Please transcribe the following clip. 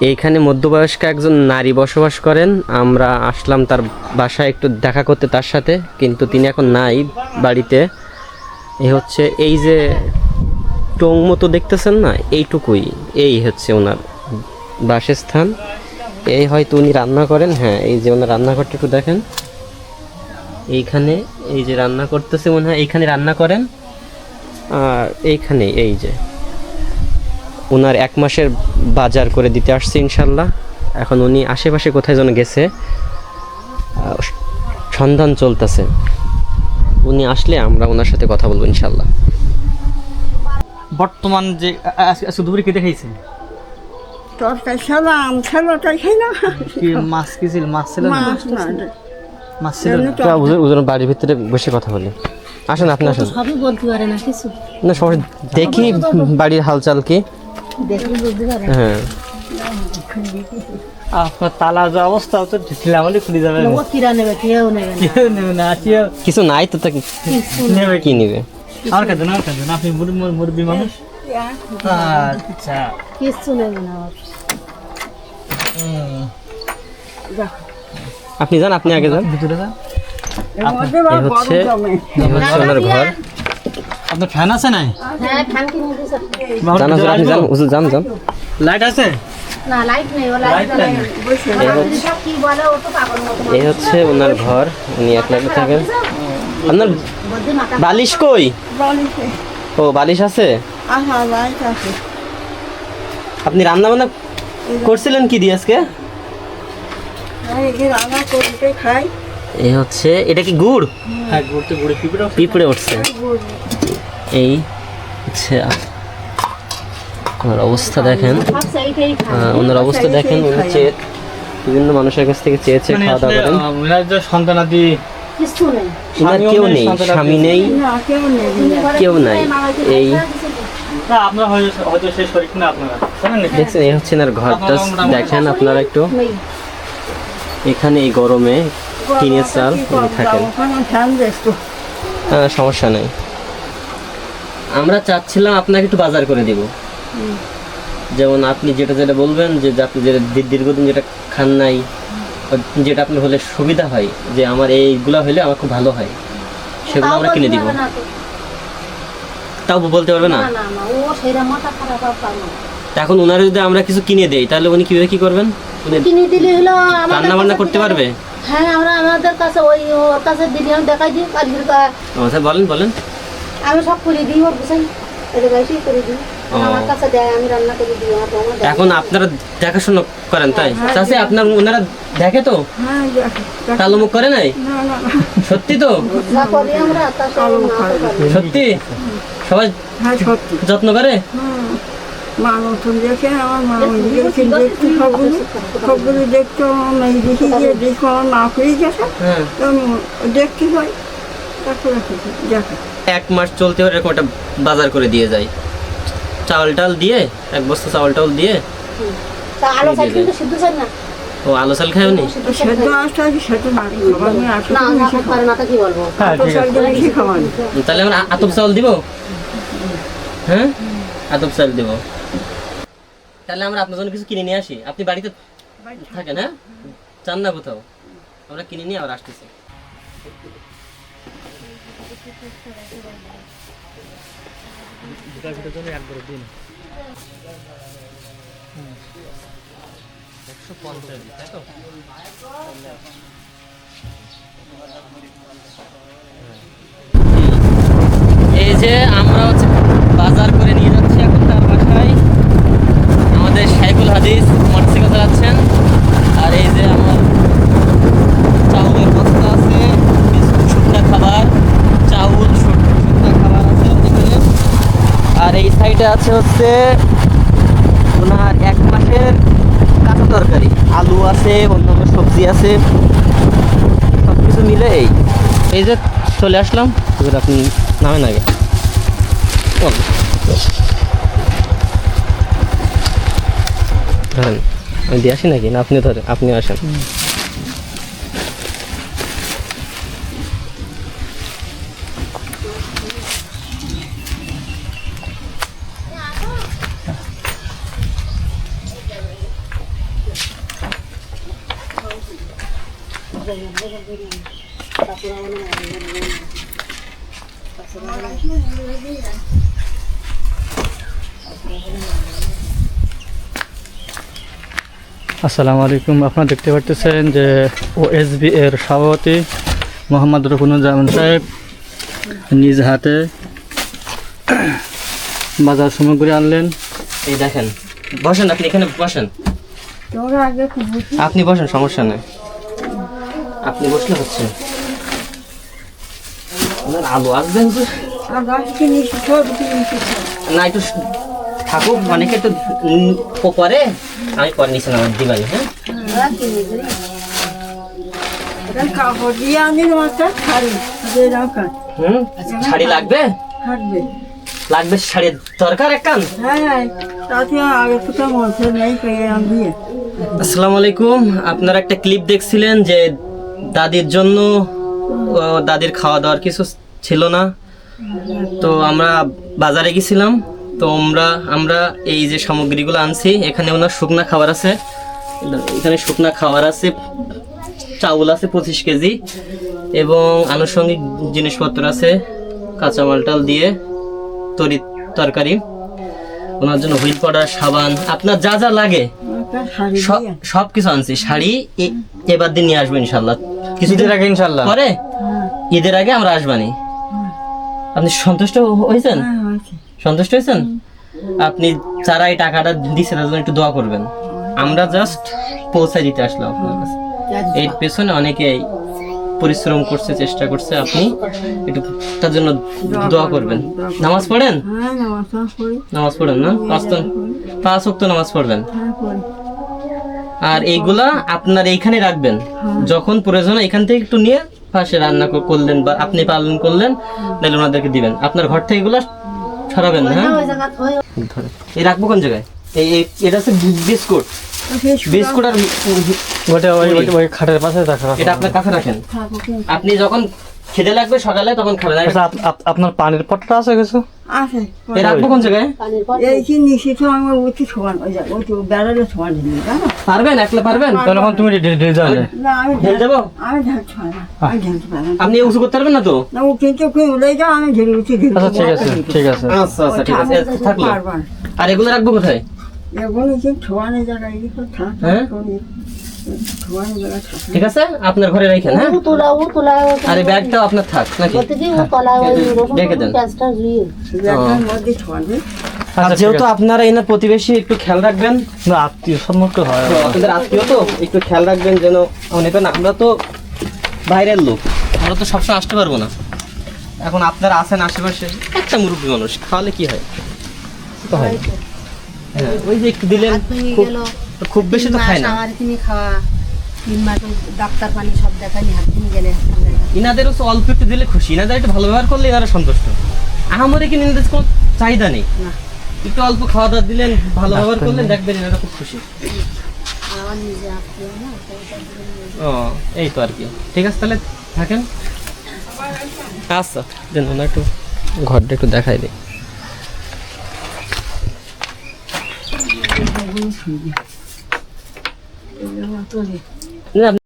এইখানে মধ্যবয়স্ক একজন নারী বসবাস করেন। আমরা আসলাম তার বাসায় একটু দেখা করতে তার সাথে, কিন্তু তিনি এখন নাই বাড়িতে। এ হচ্ছে এই যে টং মতো দেখতেছেন না, এইটুকুই। এই হচ্ছে ওনার বাসস্থান। এই হয়তো উনি রান্না করেন হ্যাঁ এই যে ওনার রান্নাঘরটা একটু দেখেন। এইখানে এই যে রান্না করতেছে মনে হয়, এইখানে রান্না করেন। আর এইখানে, এই যে। ওনার এক মাসের বাজার করে দিতে আসছে ইনশাল্লাহ। এখন উনি আশেপাশে কোথায় যেন গেছে সন্ধান চলতেছে। উনি আসলে আমরা ওনার সাথে কথা বলব ইনশাল্লাহ। বর্তমান যে আজকে দুপুরে কি দেখাইছে? তরকারি ছিল আম ছিল তাই না। কি মাছ কি ছিল? মাছ ছিল মাছ না মাছ ছিল তা ওদের ওদের বাড়ির ভিতরে বসে কথা বলি। আসেন আপনি আসেন। সবই বলতে পারে না কিছু। না সবাই দেখি বাড়ির হালচাল কি। হ্যাঁ। আপনার তালা যে অবস্থা হচ্ছে ঢিলাম খুলে যাবে। কিরা নেবে কেউ নেবে কেউ নেবে না কেউ কিছু নাই তো তাকে নেবে কি? নিবে? না আমার কাছে না আপনি মুরব্বী মুরব্বী মানুষ? আচ্ছা। কিছু নেবে না। আপনি যান আপনি আগে যান। ভিতরে যান হচ্ছে ওনার ঘর। আপনার ফ্যান আছে নাই? হ্যাঁ মুখে সব। জান আপনি যান লাইট আছে? না লাইট নেই ও লাইট লাইট নাই। সব কি বলে ও তো পাগল মতো এই হচ্ছে ওনার ঘর উনি একলা থাকেন। আপনার বালিশ কই? ও বালিশ আছে? আহা লাইট আছে। আপনি রান্না বান্না করছিলেন কি দিয়ে আজকে? এই যে রান্না করতে খাই। এই হচ্ছে এটা কি গুড়? হ্যাঁ ঘুরতে ঘুরে পিঁপড়ে পিঁপড়ে উঠছে। এই হচ্ছে ওনার অবস্থা দেখেন। ওনার অবস্থা দেখেন উনি চেয়ে বিভিন্ন মানুষের কাছ থেকে চেয়েছে মানে খাওয়া দাওয়া করেন। ওনার সন্তানাদি ওনার কেউ নেই, স্বামী নেই। কেউ নেই। নাই। এই দেখছেন এই হচ্ছে এনার ঘরটা। দেখেন আপনারা একটু। এখানে এই গরমে টিনের চাল থাকেন। হ্যাঁ সমস্যা নেই। আমরা চাচ্ছিলাম আপনাকে একটু বাজার করে দিব। যেমন আপনি যেটা যেটা বলবেন যে আপনি যেটা দীর্ঘদিন যেটা খান নাই যেটা আপনার হলে সুবিধা হয় যে আমার এইগুলো হলে আমার খুব ভালো হয় সেগুলো আমরা কিনে দিব। তাও বলতে পারবে না? এখন ওনার যদি আমরা কিছু কিনে দেই তাহলে উনি কীভাবে কি করবেন? কিনে দিলে হলো রান্না বান্না করতে পারবে? হ্যাঁ আমরা আমাদের কাছে ওই ওর কাছে দিলে আমি দেখাই দিই কালকের আচ্ছা বলেন বলেন। আমি সব করে দিই ওর করে দিই। আমার কাছে দেয় আমি রান্না করে দিই আমার এখন আপনারা দেখাশোনা করেন তাই? চাষে আপনার ওনারা দেখে তো? হ্যাঁ দেখো কালো মুখ করে নাই? না না না। সত্যি তো। সত্যি? সবাই হ্যাঁ যত্ন করে? মা নতুন দেখে আমার মা দেখে দেখতে সবগুলো সবগুলো দেখতে আমার মেয়ে দেখি গিয়ে দেখো আমার মা হয়ে গেছে হ্যাঁ। তো দেখতে এক মাস চলতে পারে এরকম একটা বাজার করে দিয়ে যায় চাউল টাল দিয়ে এক বস্তা চাউল টাউল দিয়ে ও আলো চাল চাল হ্যাঁ তাহলে আমরা আতপ চাউল দিব? হ্যাঁ? আতপ দিব। তাহলে আমরা আপনার জন্য কিছু কিনে নিয়ে আসি। আপনি বাড়িতে থাকেন হ্যাঁ? চান না কোথাও? আমরা কিনে নিয়ে আবার আসতেছি। একশো পঞ্চাশ তাই তো এই যে আমরা হচ্ছে বাজার করে নিয়ে যাচ্ছি এখন তার বাসায়। আমাদের সাইকুল হাদিস মোটরসাইকেল চালাচ্ছেন আর এই যে আমার চাউলের বস্তা আছে বিস্কুট শুকনা খাবার চাউল শুক- শুকনা খাবার আছে এখানে আর এই সাইডে আছে হচ্ছে ওনার এক মাসের কাঁচা তরকারি। আলু আছে, অন্যান্য সবজি আছে সব কিছু মিলে এই। এই যে চলে আসলাম, এবার আপনি নামেন আগে। ধরেন, আমি দিয়ে আসি নাকি? না, আপনি ধরেন আপনি আসেন। আসসালামু আলাইকুম। আপনারা দেখতে পাচ্ছেন যে ওএসবি এর সভাপতি মোহাম্মদ রফিনুজ্জামান সাহেব নিজ হাতে বাজার সামগ্রী আনলেন। এই দেখেন বসেন আপনি এখানে বসেন। আপনি বসেন সমস্যা নেই। আপনি বসলে হচ্ছে। আলু আসবেন তো না একটু থাকুক অনেকে একটু পরে আমি পরে নিচে নামার দিবানি হ্যাঁ? শাড়ি লাগবে? লাগবে শাড়ির দরকার হ্যাঁ হ্যাঁ। আসসালামু আলাইকুম। আপনারা একটা ক্লিপ দেখছিলেন যে দাদির জন্য দাদির খাওয়া দাওয়ার কিছু ছিল না। তো আমরা বাজারে গেছিলাম। তো আমরা আমরা এই যে সামগ্রীগুলো আনছি, এখানে ওনার শুকনা খাবার আছে। এখানে শুকনা খাবার আছে, চাউল আছে পঁচিশ কেজি, এবং আনুষঙ্গিক জিনিসপত্র আছে, কাঁচামাল টাল দিয়ে তরি তরকারি। ওনার জন্য হুইল পাউডার, সাবান, আপনার যা যা লাগে। সব- কিছু আনছি শাড়ি এবার দিন নিয়ে আসব ইনশাল্লাহ কিছুদিন আগে ইনশাল্লাহ পরে? ঈদের আগে আমরা আসবানি। আপনি সন্তুষ্ট হয়েছেন? হ্যাঁ সন্তুষ্ট হয়েছেন? আপনি যারা এই টাকাটা দিচ্ছে তার জন্য একটু দোয়া করবেন। আমরা জাস্ট পৌঁছায় দিতে আসলাম আপনার কাছে। এই পেছনে অনেকেই পরিশ্রম করছে চেষ্টা করছে আপনি একটু তার জন্য দোয়া করবেন নামাজ পড়েন? হ্যাঁ নামাজ পড়েন না? পাঁচ তো পাঁচ ওয়াক্ত নামাজ পড়বেন? হ্যাঁ আর এইগুলা আপনার এইখানে রাখবেন। যখন প্রয়োজন হয় এখান থেকে একটু নিয়ে পাশে রান্না করলেন বা আপনি পালন করলেন তাহলে ওনাদেরকে দিবেন। আপনার ঘর থেকে এগুলা সরাবেন না হ্যাঁ। এই রাখব কোন জায়গায়? এই- এটা হচ্ছে বিস্কুট। বিস্কুট আর ওটা ওই ওই- খাটের পাশে দেখা এটা আপনার কাছে রাখেন। আপনি যখন খেতে লাগবে সকালে তখন খাবেন। আচ্ছা আপ- আপ- আপনার পানির পটটা আছে কিছু? আছে। রাখব কোন জায়গায়? এই কি নিশ্চিত আমার উঠি সমান ওই যা ওই তো বেড়ালে সমান দিন জানো পারবেন একলা পারবেন? তাহলে এখন তুমি ডে- ডে- যাবে। না আমি ঢেল দেবো? আমি ঢালতে আমি ঢালতে আপনি উঁচু করতে পারবেন না তো? না ও কিন্তু উড়ে যাও আমি উঠি আচ্ছা ঠিক আছে ঠিক আছে। আচ্ছা আচ্ছা ঠিক আছে। থাকল। আর এগুলো রাখব কোথায়? হ্যাঁ? ঠিক আছে? আপনার ঘরে রেখেন হ্যাঁ? আর এই ব্যাগটাও আপনার থাক নাকি? রেখে দেন। আর যেহেতু আপনারা এনার প্রতিবেশী একটু খেয়াল রাখবেন। আত্মীয় সম্পর্ক হয়। আপনাদের আত্মীয় তো একটু খেয়াল রাখবেন যেন অনেকে না। আমরা তো বাইরের লোক। আমরা তো সবসময় আসতে পারব না। এখন আপনারা আছেন আশেপাশে একটা মুরব্বী মানুষ খাওয়ালে কি হয়? তো হয় হ্যাঁ, ওই যে একটু দিলেন খুব- বেশি তো খায় না। তিনি খাওয়া তিন মাস ডাক্তার পানি সব দেখানি হাত তিনি গেলে ইনাদের হচ্ছে অল্প একটু দিলে খুশি। ইনাদের একটু ভালো ব্যবহার করলে এনারা সন্তুষ্ট। কি ইনাদের কোনো চাহিদা নেই। একটু অল্প খাওয়া দাওয়া দিলেন ভালো ব্যবহার করলেন দেখবেন এনারা খুব খুশি। ও এই তো আর কি। ঠিক আছে তাহলে থাকেন? আচ্ছা দেন ওনার একটু ঘরটা একটু দেখাই দিই। না